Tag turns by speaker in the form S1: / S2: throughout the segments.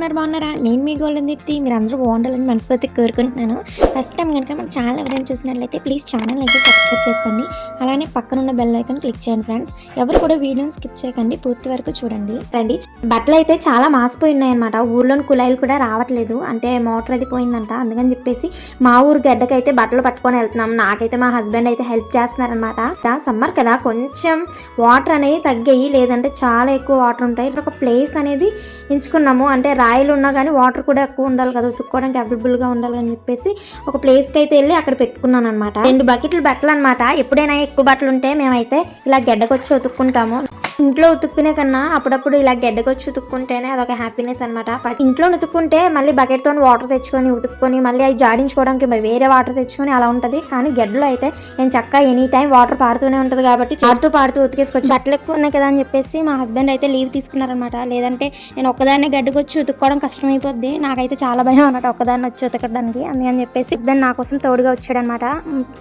S1: ఉన్నారు బాగున్నారా? నేను మీ గోల్డెన్ దీప్తి మీరు అందరూ బాగుండాలని మనస్ఫూర్తిగా కోరుకుంటున్నాను. ఫస్ట్ టైం కనుక మన ఛానల్ ఎవరైనా చూసినట్లయితే ప్లీజ్ ఛానల్ అయితే సబ్స్క్రైబ్ చేసుకోండి. అలానే పక్కన ఉన్న బెల్ ఐకన్ క్లిక్ చేయండి ఫ్రెండ్స్ ఎవరు కూడా వీడియోని స్కిప్ చేయకండి పూర్తి వరకు చూడండి. రండి బట్టలు అయితే చాలా మాసిపోయి ఉన్నాయన్నమాట. ఊర్లోని కుళాయిలు కూడా రావట్లేదు. అంటే మోటార్ అది పోయిందంట. అందుకని చెప్పేసి మా ఊరు గడ్డకైతే బట్టలు పట్టుకొని వెళ్తున్నాం. నాకైతే మా హస్బెండ్ అయితే హెల్ప్ చేస్తున్నారనమాట సమ్మర్ కదా కొంచెం వాటర్ అనేవి తగ్గాయి. లేదంటే చాలా ఎక్కువ వాటర్ ఉంటాయి. ఒక ప్లేస్ అనేది ఎంచుకున్నాము. అంటే ఆయిల్ ఉన్నా కానీ వాటర్ కూడా ఎక్కువ ఉండాలి కదా ఉతుక్కోవడానికి అవైలబుల్గా ఉండాలి అని చెప్పేసి ఒక ప్లేస్కి అయితే వెళ్ళి అక్కడ పెట్టుకున్నాను అనమాట రెండు బకెట్లు బట్టలు అనమాట ఎప్పుడైనా ఎక్కువ బట్టలు ఉంటే మేమైతే ఇలా గెడ్డకొచ్చి ఉతుక్కుంటాము. ఇంట్లో ఉతుక్కునే కన్నా అప్పుడప్పుడు ఇలా గెడ్డకొచ్చి ఉతుక్కుంటేనే అదొక హ్యాపీనెస్ అనమాట ఇంట్లో ఉతుక్కుంటే మళ్ళీ బకెట్తో వాటర్ తెచ్చుకొని ఉతుక్కొని మళ్ళీ అవి జాడించుకోవడానికి వేరే వాటర్ తెచ్చుకొని అలా ఉంటుంది. కానీ గెడ్డలో అయితే నేను చక్కగా ఎనీ టైం వాటర్ పారుతూనే ఉంటుంది కాబట్టి పారుతూ పాడుతూ ఉతికేసుకొచ్చి బట్టలు ఎక్కువ ఉన్నాయి కదా అని చెప్పేసి మా హస్బెండ్ అయితే లీవ్ తీసుకున్నారనమాట లేదంటే నేను ఒక్కదాన్నే గడ్డకొచ్చి ఉతుక్కోవడం కష్టమైపోద్ది. నాకైతే చాలా భయం అన్నమాట ఒక్కదాన్ని వచ్చి ఉతకడానికి. అందుకని చెప్పేసి హస్బెండ్ నా కోసం తోడుగా వచ్చాడనమాట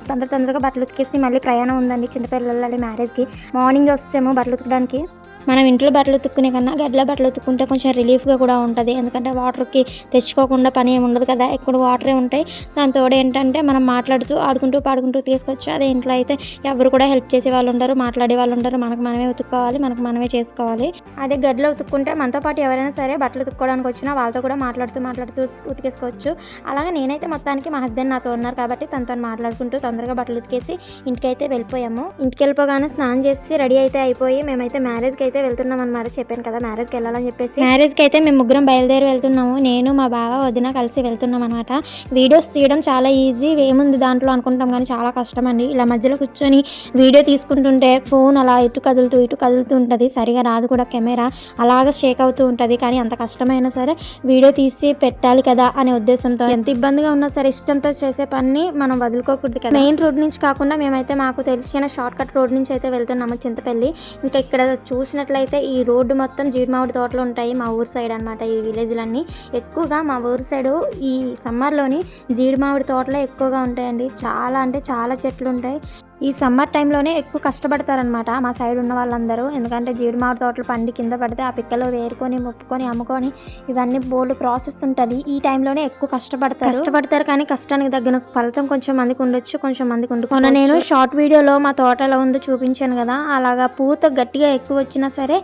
S1: తొందర తొందరగా బట్టలు ఉతికేసి మళ్ళీ ప్రయాణం ఉందండి చిన్నపిల్లలు మ్యారేజ్కి మార్నింగ్ వస్తేమో బట్టలు ఉతకడానికి के మనం ఇంట్లో బట్టలు ఉతుక్కునే కన్నా గడ్డలో బట్టలు ఉతుక్కుంటే కొంచెం రిలీఫ్గా కూడా ఉంటుంది. ఎందుకంటే వాటర్కి తెచ్చుకోకుండా పని ఏమి ఉండదు కదా. ఎక్కువ వాటరే ఉంటాయి. దాంతో ఏంటంటే మనం మాట్లాడుతూ ఆడుకుంటూ పాడుకుంటూ తీసుకొచ్చు అదే ఇంట్లో అయితే ఎవరు కూడా హెల్ప్ చేసే వాళ్ళు ఉండరు మాట్లాడే వాళ్ళు ఉండరు. మనకు మనమే ఉతుక్కోవాలి మనకు మనమే చేసుకోవాలి. అదే గడ్డలో ఉతుక్కుంటే మనతో పాటు ఎవరైనా సరే బట్టలు ఉతుక్కోవడానికి వచ్చినా వాళ్ళతో కూడా మాట్లాడుతూ మాట్లాడుతూ ఉతికేసుకోవచ్చు. అలాగే నేనైతే మొత్తానికి మా హస్బెండ్ నాతో ఉన్నారు కాబట్టి తనతో మాట్లాడుకుంటూ తొందరగా బట్టలు ఉతికేసి ఇంటికైతే వెళ్ళిపోయాము. ఇంటికి వెళ్ళిపోగానే స్నానం చేసి రెడీ అయితే అయిపోయి మేమైతే మ్యారేజ్కి అయితే వెళ్తున్నాం అనమాట చెప్పాను కదా మ్యారేజ్కి వెళ్ళాలని చెప్పేసి. మ్యారేజ్కి అయితే మేము ముగ్గురం బయలుదేరి వెళ్తున్నాము. నేను మా బావ వదిన కలిసి వెళ్తున్నాం అనమాట వీడియోస్ తీయడం చాలా ఈజీ ఏముంది దాంట్లో అనుకుంటాం కానీ చాలా కష్టం అండి. ఇలా మధ్యలో కూర్చొని వీడియో తీసుకుంటుంటే ఫోన్ అలా ఇటు కదులుతూ ఇటు కదులుతూ ఉంటుంది. సరిగా రాదు కూడా కెమెరా. అలాగ షేక్ అవుతూ ఉంటుంది. కానీ అంత కష్టమైనా సరే వీడియో తీసి పెట్టాలి కదా అనే ఉద్దేశంతో. ఎంత ఇబ్బందిగా ఉన్నా సరే ఇష్టంతో చేసే పని మనం వదులుకోకూడదు కదా. మెయిన్ రోడ్ నుంచి కాకుండా మేమైతే మాకు తెలిసిన షార్ట్ కట్ రోడ్ నుంచి అయితే వెళ్తున్నాము చింతపల్లి. ఇంకా ఇక్కడ చూసిన చూసినట్లయితే ఈ రోడ్డు మొత్తం జీడిమామిడి తోటలు ఉంటాయి. మా ఊరు సైడ్ అనమాట ఈ విలేజ్లన్నీ. ఎక్కువగా మా ఊరు సైడు ఈ సమ్మర్లోని జీడిమామిడి తోటలే ఎక్కువగా ఉంటాయండి. చాలా అంటే చాలా చెట్లు ఉంటాయి. ఈ సమ్మర్ టైంలోనే ఎక్కువ కష్టపడతారనమాట మా సైడ్ ఉన్న వాళ్ళందరూ. ఎందుకంటే జీడిమామిడి తోటలు పండి కింద పడితే ఆ పిక్కలు వేరుకొని ముప్పుకొని అమ్ముకొని ఇవన్నీ బోల్డ్ ప్రాసెస్ ఉంటుంది. ఈ టైంలోనే ఎక్కువ కష్టపడతారు. కష్టపడతారు కానీ కష్టానికి తగిన ఫలితం కొంచెం మందికి ఉండొచ్చు కొంచెం మందికి ఉండదు మొన్న నేను షార్ట్ వీడియోలో మా తోట ఎలా ఉందో చూపించాను కదా అలాగా పూత గట్టిగా ఎక్కువ వచ్చినా సరే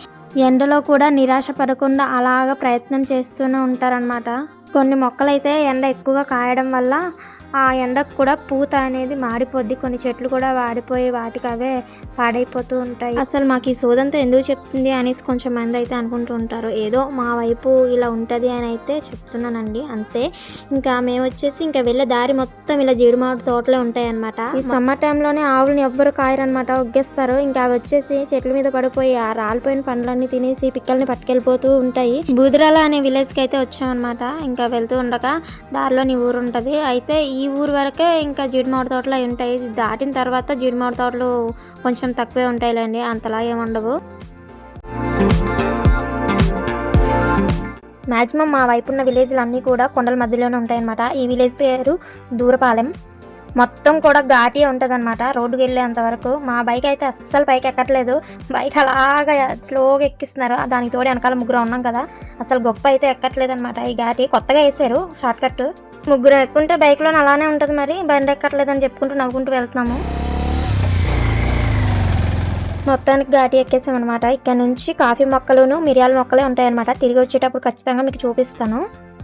S1: ఎండలో కూడా నిరాశ పడకుండా అలాగ ప్రయత్నం చేస్తూనే ఉంటారనమాట కొన్ని మొక్కలైతే ఎండ ఎక్కువగా కాయడం వల్ల ఆ ఎండకు కూడా పూత అనేది మాడిపోద్ది. కొన్ని చెట్లు కూడా వాడిపోయి వాటికి అవే పాడైపోతూ ఉంటాయి. అసలు మాకు ఈ సోదంతా ఎందుకు చెప్తుంది అనేసి కొంచెం మంది అయితే అనుకుంటూ ఉంటారు. ఏదో మా వైపు ఇలా ఉంటుంది అని అయితే చెప్తున్నానండి. అంతే. ఇంకా మేము వచ్చేసి ఇంకా వెళ్ళే దారి మొత్తం ఇలా జీడిమామిడి తోటలే ఉంటాయి అనమాట ఈ సమ్మర్ టైంలోనే ఆవులని ఎవ్వరు కాయరనమాట ఒగ్గేస్తారు. ఇంకా అవి వచ్చేసి చెట్ల మీద పడిపోయి ఆ రాలిపోయిన పండ్లన్నీ తినేసి పిక్కల్ని పట్టుకెళ్ళిపోతూ ఉంటాయి. బూదిరాల అనే విలేజ్కి అయితే వచ్చామన్నమాట. ఇంకా వెళ్తూ ఉండగా దారిలో నీ ఊరు ఉంటుంది. అయితే ఈ ఊరు వరకే ఇంకా జీడిమామిడి తోటలు అవి ఉంటాయి. దాటిన తర్వాత జీడిమామిడి తోటలు కొంచెం తక్కువే ఉంటాయిలేండి. అంతలా ఏమి ఉండవు. మ్యాక్సిమం మా వైపు ఉన్న విలేజ్లు అన్నీ కూడా కొండల మధ్యలోనే ఉంటాయన్నమాట. ఈ విలేజ్ పేరు దూరపాలెం. మొత్తం కూడా ఘాటి ఉంటుంది అనమాట రోడ్డుకి వెళ్ళేంత వరకు మా బైక్ అయితే అస్సలు పైకి ఎక్కట్లేదు. బైక్ అలాగా స్లోగా ఎక్కిస్తున్నారు. దానికి తోడు వెనకాల ముగ్గురు ఉన్నాం కదా. అసలు గొప్ప అయితే ఎక్కట్లేదు అనమాట ఈ ఘాటి కొత్తగా వేసారు షార్ట్ కట్. ముగ్గురు ఎక్కుంటే బైక్లో అలానే ఉంటుంది మరి. బండి ఎక్కట్లేదని చెప్పుకుంటూ నవ్వుకుంటూ వెళ్తున్నాము. మొత్తానికి ఘాటి ఎక్కేసామన్నమాట. ఇక్కడ నుంచి కాఫీ మొక్కలును మిరియాల మొక్కలే ఉంటాయన్నమాట. తిరిగి వచ్చేటప్పుడు ఖచ్చితంగా మీకు చూపిస్తాను.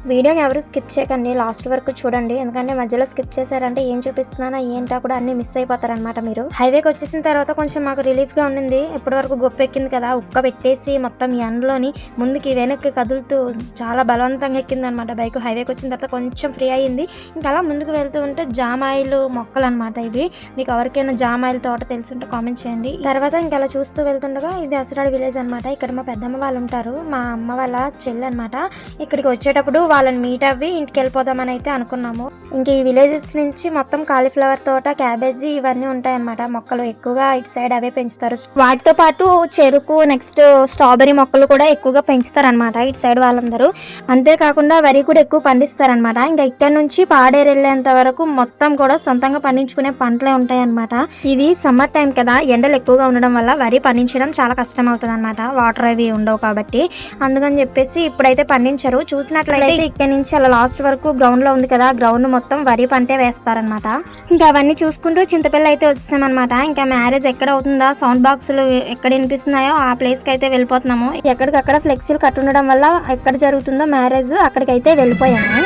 S1: వీడియోని ఎవరు స్కిప్ చేయకండి లాస్ట్ వరకు చూడండి. ఎందుకంటే మధ్యలో స్కిప్ చేశారంటే ఏం చూపిస్తున్నానా ఏంటా కూడా అన్ని మిస్ అయిపోతారనమాట మీరు. హైవేకి వచ్చేసిన తర్వాత కొంచెం మాకు రిలీఫ్గా ఉండింది. ఇప్పటి వరకు గొప్ప ఎక్కింది కదా ఉక్క పెట్టేసి మొత్తం ఎండలోని ముందుకి వెనక్కి కదులుతూ చాలా బలవంతంగా ఎక్కింది అనమాట బైక్. హైవేకి వచ్చిన తర్వాత కొంచెం ఫ్రీ అయ్యింది. ఇంకా అలా ముందుకు వెళ్తూ ఉంటే జామాయిలు మొక్కలు అనమాట ఇవి. మీకు ఎవరికైనా జామాయిల తోట తెలుసుంటే కామెంట్ చేయండి. తర్వాత ఇంకా అలా చూస్తూ వెళ్తుండగా ఇది అసరాడు విలేజ్ అనమాట ఇక్కడ మా పెద్దమ్మ వాళ్ళు ఉంటారు. మా అమ్మ వాళ్ళ చెల్లి అనమాట ఇక్కడికి వచ్చేటప్పుడు వాళ్ళని మీట్ అవ్వి ఇంటికి వెళ్ళిపోదామని అయితే అనుకున్నాము. ఇంక ఈ విలేజెస్ నుంచి మొత్తం కాలీఫ్లవర్ తోట క్యాబేజీ ఇవన్నీ ఉంటాయన్నమాట. మొక్కలు ఎక్కువగా ఇటు సైడ్ అవే పెంచుతారు. వాటితో పాటు చెరుకు నెక్స్ట్ స్ట్రాబెరీ మొక్కలు కూడా ఎక్కువగా పెంచుతారనమాట ఇటు సైడ్ వాళ్ళందరూ. అంతేకాకుండా వరి కూడా ఎక్కువ పండిస్తారనమాట ఇంకా ఇక్కడ నుంచి పాడేరు వెళ్ళేంత వరకు మొత్తం కూడా సొంతంగా పండించుకునే పంటలే ఉంటాయన్నమాట. ఇది సమ్మర్ టైం కదా ఎండలు ఎక్కువగా ఉండడం వల్ల వరి పండించడం చాలా కష్టం అవుతుంది అనమాట వాటర్ అవి ఉండవు కాబట్టి. అందుకని చెప్పేసి ఇప్పుడైతే పండించరు. చూసినట్లయితే ఇక్కడ నుంచి అలా లాస్ట్ వరకు గ్రౌండ్లో ఉంది కదా గ్రౌండ్ మొత్తం వరి పంటే వేస్తారనమాట ఇంకా అవన్నీ చూసుకుంటూ చింతపిల్ల అయితే వచ్చేసామన్నమాట. ఇంకా మ్యారేజ్ ఎక్కడ అవుతుందా సౌండ్ బాక్సులు ఎక్కడ వినిపిస్తున్నాయో ఆ ప్లేస్కి అయితే వెళ్ళిపోతున్నాము. ఎక్కడికక్కడ ఫ్లెక్సీలు కట్టుండడం వల్ల ఎక్కడ జరుగుతుందో మ్యారేజ్ అక్కడికైతే వెళ్ళిపోయాము.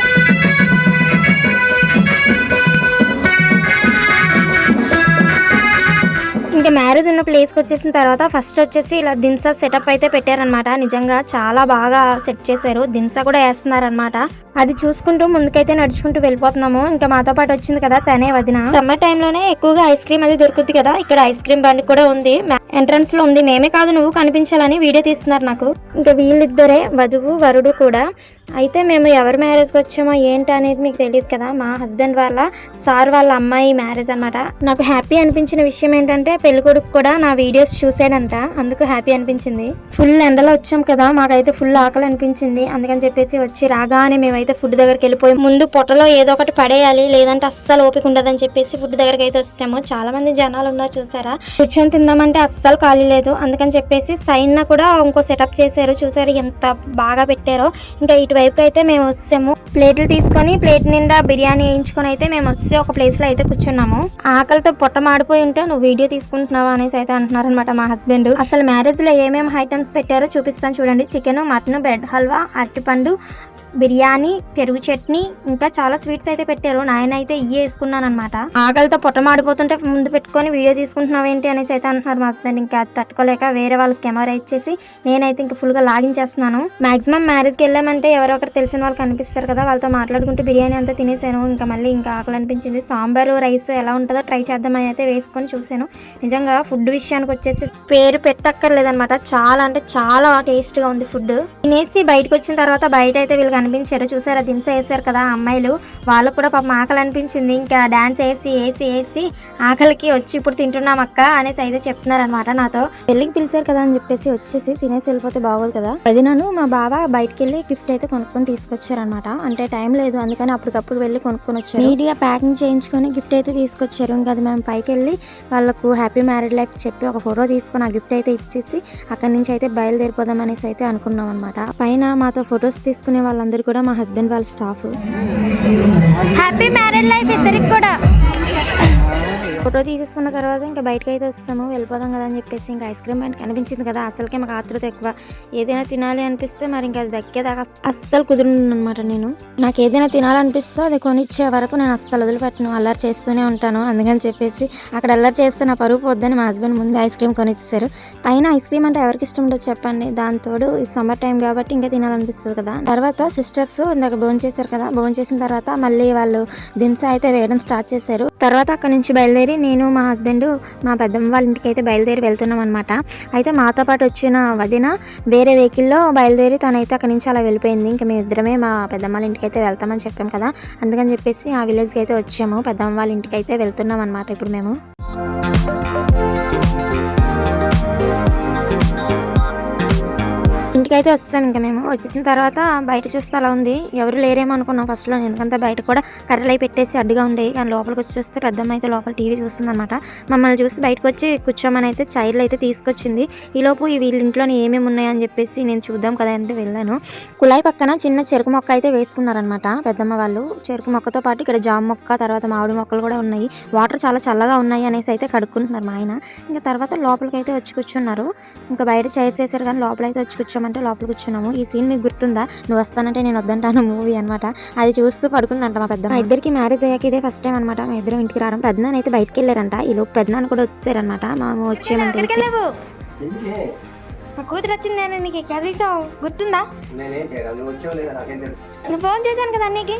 S1: ఇంకా మ్యారేజ్ ఉన్న ప్లేస్కి వచ్చేసిన తర్వాత ఫస్ట్ వచ్చేసి ఇలా దిన్సా సెటప్ అయితే పెట్టారనమాట నిజంగా చాలా బాగా సెట్ చేశారు. దిన్సా కూడా వేస్తున్నారనమాట అది చూసుకుంటూ ముందుకైతే నడుచుకుంటూ వెళ్ళిపోతున్నాము. ఇంకా మాతో పాటు వచ్చింది కదా తనే వదిన. సమ్మర్ టైంలోనే ఎక్కువగా ఐస్ క్రీమ్ అది దొరుకుతుంది కదా. ఇక్కడ ఐస్ క్రీమ్ బండి కూడా ఉంది. ఎంట్రన్స్లో ఉంది. మేమే కాదు నువ్వు కనిపించాలని వీడియో తీస్తున్నారు నాకు. ఇంకా వీళ్ళిద్దరే వధువు వరుడు కూడా. అయితే మేము ఎవరి మ్యారేజ్కి వచ్చామో ఏంటి అనేది మీకు తెలియదు కదా. మా హస్బెండ్ వాళ్ళ సార్ వాళ్ళ అమ్మాయి మ్యారేజ్ అన్నమాట. నాకు హ్యాపీ అనిపించిన విషయం ఏంటంటే పెళ్ళి కొడుకు కూడా నా వీడియోస్ చూసాడంట అందుకు హ్యాపీ అనిపించింది. ఫుల్ ఎండలో వచ్చాం కదా మాకైతే ఫుల్ ఆకలి అనిపించింది. అందుకని చెప్పేసి వచ్చి రాగానే మేమైతే ఫుడ్ దగ్గరికి వెళ్ళిపోయి ముందు పొట్టలో ఏదో ఒకటి పడేయాలి లేదంటే అస్సలు ఓపిక ఉండదని చెప్పేసి ఫుడ్ దగ్గరికి అయితే వచ్చాము. చాలా మంది జనాలు ఉన్నారు చూసారా? కూర్చొని తిందామంటే అస్సలు ఖాళీ లేదు. అందుకని చెప్పేసి సైన్ కూడా ఇంకో సెటప్ చేశారు. చూసారు ఎంత బాగా పెట్టారో. ఇంకా ఇటువైపు అయితే మేము వచ్చాము. ప్లేట్లు తీసుకొని ప్లేట్ నిండా బిర్యానీ వేయించుకొని అయితే మేము వచ్చి ఒక ప్లేస్లో అయితే కూర్చున్నాము. ఆకలితో పొట్ట మాడిపోయి ఉంటే నువ్వు వీడియో తీసుకుంటున్నావా అనేసి అయితే అంటున్నారనమాట మా హస్బెండ్. అసలు మ్యారేజ్లో ఏమేమి ఐటమ్స్ పెట్టారో చూపిస్తాను చూడండి. చికెన్ మటన్ బ్రెడ్ హల్వా అరటిపండు బిర్యానీ పెరుగు చట్నీ ఇంకా చాలా స్వీట్స్ అయితే పెట్టారు. నాయన అయితే ఇయ్యే వేసుకున్నాను అనమాట ఆకలితో పొట్టమాడిపోతుంటే ముందు పెట్టుకొని వీడియో తీసుకుంటున్నావు ఏంటి అనేసి అయితే అంటున్నారు మా హస్బెండ్. ఇంకా అది తట్టుకోలేక వేరే వాళ్ళకి కెమెరా ఇచ్చేసి నేనైతే ఇంకా ఫుల్గా లాగించేస్తున్నాను మాక్సిమం మ్యారేజ్కి వెళ్ళామంటే ఎవరో ఒకరు తెలిసిన వాళ్ళు కనిపిస్తారు కదా వాళ్ళతో మాట్లాడుకుంటూ బిర్యానీ అంతా తినేసాను. ఇంకా మళ్ళీ ఇంకా ఆకలి అనిపించింది. సాంబారు రైస్ ఎలా ఉంటుందో ట్రై చేద్దామని అయితే వేసుకొని చూశాను. నిజంగా ఫుడ్ విషయానికి వచ్చేసి పేరు పెట్టక్కర్లేదన్నమాట. చాలా అంటే చాలా టేస్ట్గా ఉంది ఫుడ్ తినేసి బయటకు వచ్చిన తర్వాత బయట అయితే వీళ్ళు కనిపించారు. చూసారా దింస వేసారు కదా అమ్మాయిలు. వాళ్ళకు కూడా పాపం ఆకలి అనిపించింది ఇంకా డాన్స్ వేసి వేసి వేసి ఆకలికి వచ్చి ఇప్పుడు తింటున్నాం అక్క అనేసి అయితే చెప్తున్నారు అనమాట నాతో. పెళ్ళికి పిలిచారు కదా అని చెప్పేసి వచ్చేసి తినేసి వెళ్ళిపోతే బాగోదు కదా. అది నన్ను మా బావ బయటకు వెళ్ళి గిఫ్ట్ అయితే కొనుక్కొని తీసుకొచ్చారనమాట అంటే టైం లేదు అందుకని అప్పటికప్పుడు వెళ్ళి కొనుక్కొని వచ్చారు. నీట్గా ప్యాకింగ్ చేయించుకొని గిఫ్ట్ అయితే తీసుకొచ్చారు. ఇంకా అది మేము పైకి వెళ్ళి వాళ్ళకు హ్యాపీ మ్యారీడ్ లైఫ్ చెప్పి ఒక ఫోటో తీసుకొని ఆ గిఫ్ట్ అయితే ఇచ్చేసి అక్కడి నుంచి అయితే బయలుదేరిపోదాం అనేసి అయితే అనుకున్నాం అనమాట పైన మాతో ఫొటోస్ తీసుకునే వాళ్ళందరూ కూడా మా హస్బెండ్ వాళ్ళ స్టాఫ్. హ్యాపీ మ్యారేజ్ లైఫ్ ఇద్దరికి కూడా. ఫోటో తీసేసుకున్న తర్వాత ఇంకా బయటకు అయితే వస్తాము వెళ్ళిపోదాం కదా అని చెప్పేసి ఇంకా ఐస్ క్రీమ్ అంటే కనిపించింది కదా. అసలుకే మాకు ఆతృత ఎక్కువ. ఏదైనా తినాలి అనిపిస్తే మరి ఇంకా అది దక్కేదాకా అస్సలు కుదురునమాట నేను. నాకు ఏదైనా తినాలనిపిస్తే అది కొనిచ్చే వరకు నేను అస్సలు వదిలిపెట్టను అల్లరి చేస్తూనే ఉంటాను. అందుకని చెప్పేసి అక్కడ అల్లరి చేస్తే నా పరుగు పోద్దని మా హస్బెండ్ ముందు ఐస్ క్రీమ్ కొనిచ్చారు అయినా ఐస్ క్రీమ్ అంటే ఎవరికి ఇష్టం ఉండదు చెప్పండి. దాంతోడు ఈ సమ్మర్ టైం కాబట్టి ఇంకా తినాలనిపిస్తుంది కదా. తర్వాత సిస్టర్స్ ఇందాక భోజనం చేశారు కదా. భోజనం చేసిన తర్వాత మళ్ళీ వాళ్ళు దింస అయితే వేయడం స్టార్ట్ చేశారు. తర్వాత అక్కడ నుంచి బయలుదేరి నేను మా హస్బెండ్ మా పెద్దమ్మ వాళ్ళ ఇంటికి అయితే బయలుదేరి వెళ్తున్నాం అనమాట అయితే మాతో పాటు వచ్చిన వదిన వేరే వెహికల్లో బయలుదేరి తనైతే అక్కడి నుంచి అలా వెళ్ళిపోయింది. ఇంకా మేము ఇద్దరమే మా పెద్దమ్మ వాళ్ళ ఇంటికి అయితే వెళ్తామని చెప్పాం కదా. అందుకని చెప్పేసి ఆ విలేజ్కి అయితే వచ్చాము. పెద్దమ్మ వాళ్ళ ఇంటికి అయితే వెళ్తున్నాం అనమాట ఇప్పుడు మేము. ఇంటికైతే వస్తాం ఇంకా మేము. వచ్చేసిన తర్వాత బయట చూస్తే అలా ఉంది. ఎవరు లేరేమో అనుకున్నాం ఫస్ట్లో ఎందుకంటే బయట కూడా కర్రలు అయి పెట్టేసి అడ్డుగా ఉండేవి. కానీ లోపలికి వచ్చి చూస్తే పెద్దమ్మ అయితే లోపల టీవీ చూస్తుంది అనమాట మమ్మల్ని చూసి బయటకు వచ్చి కూర్చోమని అయితే చైర్లు అయితే తీసుకొచ్చింది. ఈలోపు వీళ్ళ ఇంట్లోనే ఏమేమి ఉన్నాయని చెప్పేసి నేను చూద్దాం కదా అంటే వెళ్ళాను. కుళాయి పక్కన చిన్న చెరుకు మొక్క అయితే వేసుకున్నారనమాట పెద్దమ్మ వాళ్ళు. చెరుకు మొక్కతో పాటు ఇక్కడ జామ మొక్క తర్వాత మామిడి మొక్కలు కూడా ఉన్నాయి. వాటర్ చాలా చల్లగా ఉన్నాయి అనేసి అయితే కడుక్కుంటున్నారు మా ఆయన. ఇంకా తర్వాత లోపలికి అయితే వచ్చి కూర్చున్నారు. ఇంకా బయట చైర్స్ వేసారు కానీ లోపల అయితే వచ్చి కూర్చోమంటే లోపల కూర్చున్నాము ఈ సీన్ మీకు గుర్తుందా? నువ్వు వస్తానంటే నేను వద్దంటాను మూవీ అనమాట అది చూస్తూ పడుకుందంట మా పెద్ద మా ఇద్దరికి మ్యారేజ్ అయ్యాక ఇదే ఫస్ట్ టైం అనమాట మా ఇద్దరం ఇంటికి రావడం. పెద్దనాన్న అయితే బయటకు వెళ్ళారంట. ఈ లోపు పెద్దనాన్న కూడా వచ్చేసారనమాట మా అమ్మ వచ్చేయమని తెలిసి మా కూతురు వచ్చింది నేను నీకు కనీసం గుర్తుందా?
S2: నేనేం నువ్వు
S1: ఫోన్ చేశాను కదా
S2: నాకు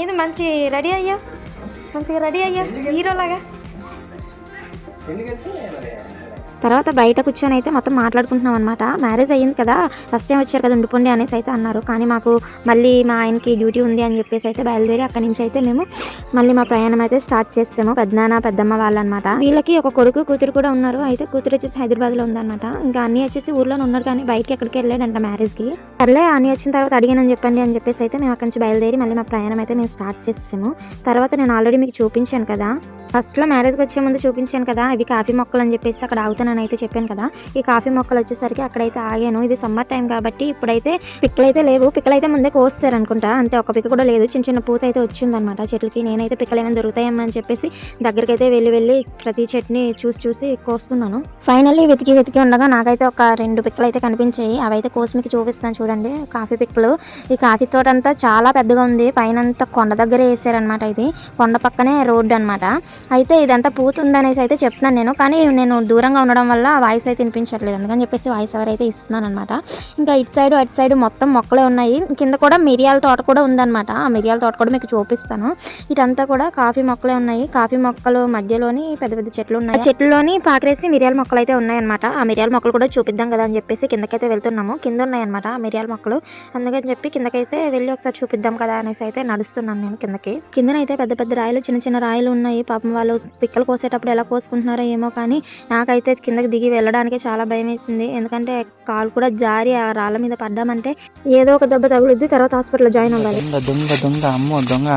S1: ఏది మంచి రెడీ అయ్యా మంచిగా రెడీ అయ్యా హీరోలాగా? తర్వాత బయట కూర్చొని అయితే మొత్తం మాట్లాడుకుంటున్నాం అనమాట మ్యారేజ్ అయ్యింది కదా ఫస్ట్ టైం వచ్చారు కదా ఉండిపోండి అనేసి అయితే అన్నారు. కానీ మాకు మళ్ళీ మా ఆయనకి డ్యూటీ ఉంది అని చెప్పేసి అయితే బయలుదేరి అక్కడి నుంచి అయితే మేము మళ్ళీ మా ప్రయాణం అయితే స్టార్ట్ చేస్తాము పెద్దనాన్న పెద్దమ్మ వాళ్ళనమాట వీళ్ళకి ఒక కొడుకు కూతురు కూడా ఉన్నారు. అయితే కూతురు వచ్చేసి హైదరాబాద్లో ఉందన్నమాట. ఇంకా అన్ని వచ్చేసి ఊర్లోనే ఉన్నారు కానీ బయటకి ఎక్కడికి వెళ్ళాడంట మ్యారేజ్కి సర్లే అన్ని వచ్చిన తర్వాత అడిగానని చెప్పండి అని చెప్పేసి అయితే మేము అక్కడి నుంచి బయలుదేరి మళ్ళీ మా ప్రయాణం అయితే మేము స్టార్ట్ చేసాము తర్వాత నేను ఆల్రెడీ మీకు చూపించాను కదా. ఫస్ట్లో మ్యారేజ్కి వచ్చే ముందు చూపించాను కదా ఇవి కాఫీ మొక్కలు అని చెప్పేసి అక్కడ నేను అయితే చెప్పాను కదా ఈ కాఫీ మొక్కలు వచ్చేసరికి అక్కడైతే ఆగాను. ఇది సమ్మర్ టైం కాబట్టి ఇప్పుడైతే పిక్కలు అయితే లేవు. పిక్కలు అయితే ముందే కోస్తారు అనుకుంటా అంతే ఒక పిక్క కూడా లేదు. చిన్న చిన్న పూత అయితే వచ్చిందనమాట చెట్లకి. నేనైతే పిక్కలు ఏమైనా దొరుకుతాయేమో అని చెప్పేసి దగ్గరికి అయితే వెళ్ళి వెళ్ళి ప్రతి చెట్ని చూసి చూసి కోస్తున్నాను. ఫైనల్లీ వెతికి వెతికి ఉండగా నాకైతే ఒక రెండు పిక్కలు అయితే కనిపించాయి. అవైతే కోసి మీకు చూపిస్తాను చూడండి. కాఫీ పిక్కలు. ఈ కాఫీ తోట అంతా చాలా పెద్దగా ఉంది. పైన అంతా కొండ దగ్గర వేసారనమాట ఇది. కొండ పక్కనే రోడ్డు అనమాట. అయితే ఇదంతా పూత ఉందనేసి అయితే చెప్తున్నాను నేను. కానీ నేను దూరంగా ఉండడం వల్ల వాయిస్ అయితే వినిపించట్లేదు. అందుకని చెప్పేసి వాయిస్ ఎవరైతే అయితే ఇస్తున్నాను అనమాట ఇంకా ఇటు సైడ్ అటు సైడ్ మొత్తం మొక్కలే ఉన్నాయి. కింద కూడా మిరియాల తోట కూడా ఉందన్నమాట ఆ మిరియాల తోట కూడా మీకు చూపిస్తాను. ఇటంతా కూడా కాఫీ మొక్కలే ఉన్నాయి. కాఫీ మొక్కలు మధ్యలోని పెద్ద పెద్ద చెట్లు ఉన్నాయి. చెట్లలోని పాకరేసి మిరియాల మొక్కలు అయితే ఉన్నాయన్నమాట ఆ మిరియాల మొక్కలు కూడా చూపిద్దాం కదా అని చెప్పేసి కిందకైతే వెళ్తున్నాము. కింద ఉన్నాయన్నమాట ఆ మిరియాల మొక్కలు. అందుకని చెప్పి కిందకైతే వెళ్ళి ఒకసారి చూపిద్దాం కదా అనేసి అయితే నడుస్తున్నాను నేను కిందకి. కిందనైతే పెద్ద పెద్ద రాయలు చిన్న చిన్న రాయలు ఉన్నాయి. పాపం వాళ్ళు పిక్కలు కోసేటప్పుడు ఎలా కోసుకుంటున్నారో ఏమో కానీ నాకైతే కిందకి దిగి వెళ్ళడానికి చాలా భయం వేసింది ఎందుకంటే కాలు కూడా జారి ఆ రాళ్ళ మీద పడ్డామంటే ఏదో ఒక దెబ్బ తగులుద్ది తర్వాత హాస్పిటల్లో జాయిన్ అవ్వాలి
S3: దొంగ దొంగ దొంగ అమ్మో దొంగ.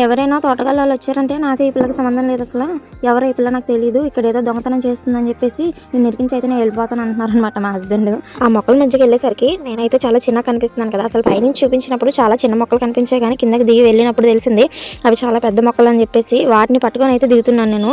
S1: ఎవరైనా తోటగల్లాలు వచ్చారంటే నాకు ఈ పిల్లకి సంబంధం లేదు అసలు. ఎవరో ఈ పిల్ల నాకు తెలియదు ఇక్కడ ఏదో దొంగతనం చేస్తుందని చెప్పేసి నేను ఇరికించి అయితే నేను వెళ్ళిపోతాను అంటున్నారు అనమాట మా హస్బెండ్. ఆ మొక్కల మధ్యకి వెళ్ళేసరికి నేనైతే చాలా చిన్న కనిపిస్తున్నాను కదా. అసలు పైనుంచి చూపించినప్పుడు చాలా చిన్న మొక్కలు కనిపించాయి కానీ కిందకి దిగి వెళ్ళినప్పుడు తెలిసింది అవి చాలా పెద్ద మొక్కలు అని చెప్పేసి వాటిని పట్టుకొని అయితే దిగుతున్నాను నేను.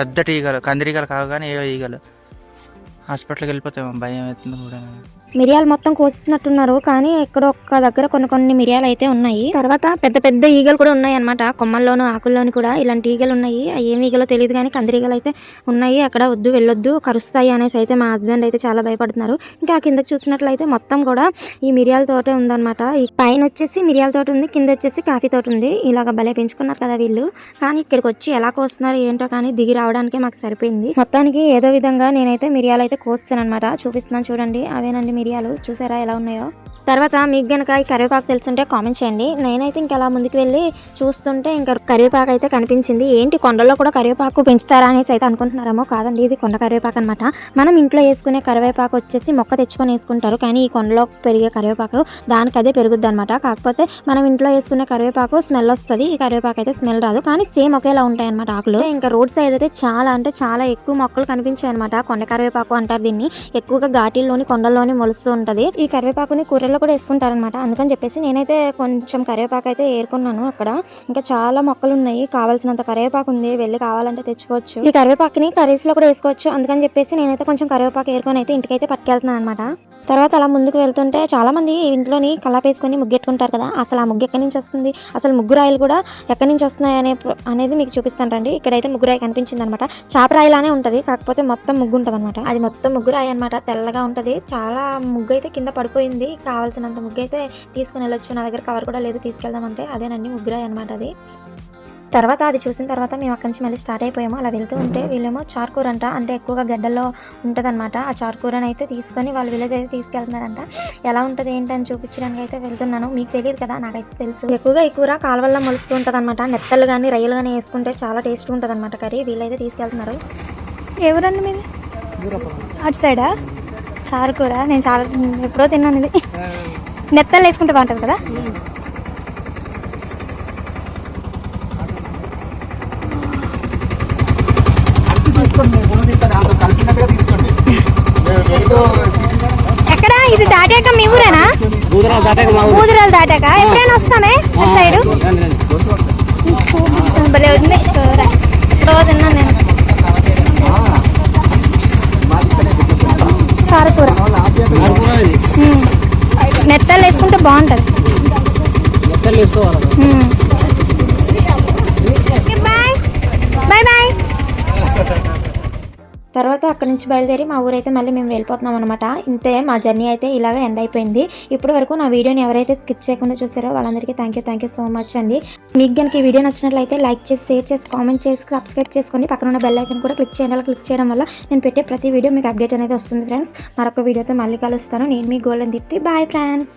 S3: పెద్ద ఈగలు కందిరీగలు కావు కానీ ఏవో ఈగలు. హాస్పిటల్కి వెళ్ళిపోతే భయం అవుతుంది కూడా.
S1: మిరియాలు మొత్తం కోసేసినట్టున్నారు కానీ ఇక్కడ ఒక్క దగ్గర కొన్ని కొన్ని మిరియాలు అయితే ఉన్నాయి. తర్వాత పెద్ద పెద్ద ఈగలు కూడా ఉన్నాయి అనమాట కొమ్మల్లోనూ ఆకుల్లోనూ కూడా ఇలాంటి ఈగలు ఉన్నాయి. ఏమి ఈగలో తెలియదు కానీ కందిరీగలు అయితే ఉన్నాయి. అక్కడ వద్దు వెళ్ళొద్దు కరుస్తాయి అనేసి అయితే మా హస్బెండ్ అయితే చాలా భయపడుతున్నారు. ఇంకా ఆ కిందకి చూసినట్లయితే మొత్తం కూడా ఈ మిరియాల తోటే ఉందన్నమాట. ఈ పైన వచ్చేసి మిరియాల తోట ఉంది కింద వచ్చేసి కాఫీ తోట ఉంది. ఇలాగ భలే పెంచుకున్నారు కదా వీళ్ళు. కానీ ఇక్కడికి వచ్చి ఎలా కోస్తున్నారు ఏంటో కానీ దిగి రావడానికే మాకు సరిపోయింది. మొత్తానికి ఏదో విధంగా నేనైతే మిరియాలు అయితే కోస్తాను అనమాట చూపిస్తున్నాను చూడండి. అవేనండి మిరియాలు. చూసారా ఎలా ఉన్నాయో? తర్వాత మీకు గనక ఈ కరివేపాకు తెలుసుంటే కామెంట్ చేయండి. నేనైతే ఇంకా అలా ముందుకు వెళ్ళి చూస్తుంటే ఇంకా కరివేపాకు అయితే కనిపించింది. ఏంటి కొండల్లో కూడా కరివేపాకు పెంచుతారా అనేసి అయితే అనుకుంటున్నారేమో కాదండి. ఇది కొండ కరివేపాకు అనమాట మనం ఇంట్లో వేసుకునే కరివేపాకు వచ్చేసి మొక్క తెచ్చుకొని వేసుకుంటారు. కానీ ఈ కొండలో పెరిగే కరివేపాకు దానికి అదే పెరుగుద్ది అనమాట కాకపోతే మనం ఇంట్లో వేసుకునే కరివేపాకు స్మెల్ వస్తుంది. ఈ కరివేపాకు అయితే స్మెల్ రాదు. కానీ సేమ్ ఒకేలా ఉంటాయి అనమాట ఆకులు. ఇంకా రోడ్ సైడ్ అయితే చాలా అంటే చాలా ఎక్కువ మొక్కలు కనిపించాయి అనమాట కొండ కరివేపాకు అంటారు దీన్ని. ఎక్కువగా ఘాటీల్లోని కొండల్లోని మొలుస్తూ ఉంటది. ఈ కరివేపాకుని కూరల్లో కూడా వేసుకుంటారనమాట అందుకని చెప్పేసి నేనైతే కొంచెం కరివేపాకు అయితే ఏరుకున్నాను అక్కడ. ఇంకా చాలా మొక్కలు ఉన్నాయి కావాల్సినంత కరివేపాకు ఉంది. వెళ్ళి కావాలంటే తెచ్చుకోవచ్చు. ఈ కరివేపాకుని కర్రీస్లో కూడా వేసుకోవచ్చు. అందుకని చెప్పేసి నేనైతే కొంచెం కరివేపాకు ఏరుకొని అయితే ఇంటికైతే పట్టుకెళ్తున్నాను అనమాట తర్వాత అలా ముందుకు వెళ్తుంటే చాలా మంది ఇంట్లోని కల్లాపు వేసుకొని ముగ్గెట్టుకుంటారు కదా. అసలు ఆ ముగ్గు ఎక్కడి నుంచి వస్తుంది? అసలు ముగ్గురాయిలు కూడా ఎక్కడి నుంచి వస్తున్నాయి అనే అనేది మీకు చూపిస్తాను రండి. ఇక్కడైతే ముగ్గురాయి కనిపించింది అనమాట చాపరాయిలానే ఉంటుంది. కాకపోతే మొత్తం ముగ్గు ఉంటుంది అనమాట అది మొత్తం మొత్తం ముగ్గురు అనమాట తెల్లగా ఉంటుంది. చాలా ముగ్గు అయితే కింద పడిపోయింది. కావాల్సినంత ముగ్గు అయితే తీసుకుని వెళ్ళొచ్చు. నా దగ్గర కవర్ కూడా లేదు. తీసుకెళ్దామంటే అదేనండి ముగ్గురాయి అనమాట అది. తర్వాత అది చూసిన తర్వాత మేము అక్కడి నుంచి మళ్ళీ స్టార్ట్ అయిపోయాము. అలా వెళ్తూ ఉంటే వీళ్ళేమో చార్కూర అంట అంటే ఎక్కువగా గడ్డల్లో ఉంటుందన్నమాట. ఆ చార్కూరని అయితే తీసుకొని వాళ్ళు విలేజ్ అయితే తీసుకెళ్తున్నారంట. ఎలా ఉంటుంది ఏంటని చూపించడానికి అయితే వెళ్తున్నాను. మీకు తెలియదు కదా నాకైతే తెలుసు. ఎక్కువగా ఈ కూర కాలువల్లో మొలుస్తూ ఉంటుంది అనమాట నెత్తలు కానీ రొయ్యలు కానీ వేసుకుంటే చాలా టేస్ట్ ఉంటుంది అనమాట కర్రీ. వీళ్ళైతే తీసుకెళ్తున్నారు. ఎవరండి మీరు అటు సైడా? చారుకూర నేను చాలా ఎప్పుడో తిన్నాను ఇది. నెత్తలు వేసుకుంటే బాగుంటుంది కదా? ఎక్కడ? ఇది దాటాక మీ ఊరేనా? ఊదురాలు దాటాక ఎప్పుడైనా వస్తామే అటు సైడ్? చూపిస్తాను. భలే ఉంది. కూర. ఎప్పుడో తిన్నాను నేను. సారకూర. నెత్తలు వేసుకుంటే బాగుంటుంది. Bye bye. తర్వాత అక్కడి నుంచి బయలుదేరి మా ఊరైతే మళ్ళీ మేము వెళ్ళిపోతున్నాం అనమాట ఇంతే మా జర్నీ అయితే ఇలాగ ఎండ్ అయిపోయింది. ఇప్పటి వరకు నా వీడియోని ఎవరైతే స్కిప్ చేయకుండా చూసారో వాళ్ళందరికీ thank you thank you so much అండి. మీకు కనుక ఈ వీడియో నచ్చినట్లయితే లైక్ చేసి షేర్ చేసి కామెంట్ చేసి సబ్స్క్రైబ్ చేసుకోండి పక్కన ఉన్న బెల్ ఐకన్ కూడా క్లిక్ చేయండి. క్లిక్ చేయడం వల్ల నేను పెట్టే ప్రతి వీడియో మీకు అప్డేట్ అనేది వస్తుంది ఫ్రెండ్స్ మరొక వీడియోతో మళ్ళీ కలుస్తాను. నేను మీ గోల్డెన్ దీప్తి బాయ్ ఫ్రెండ్స్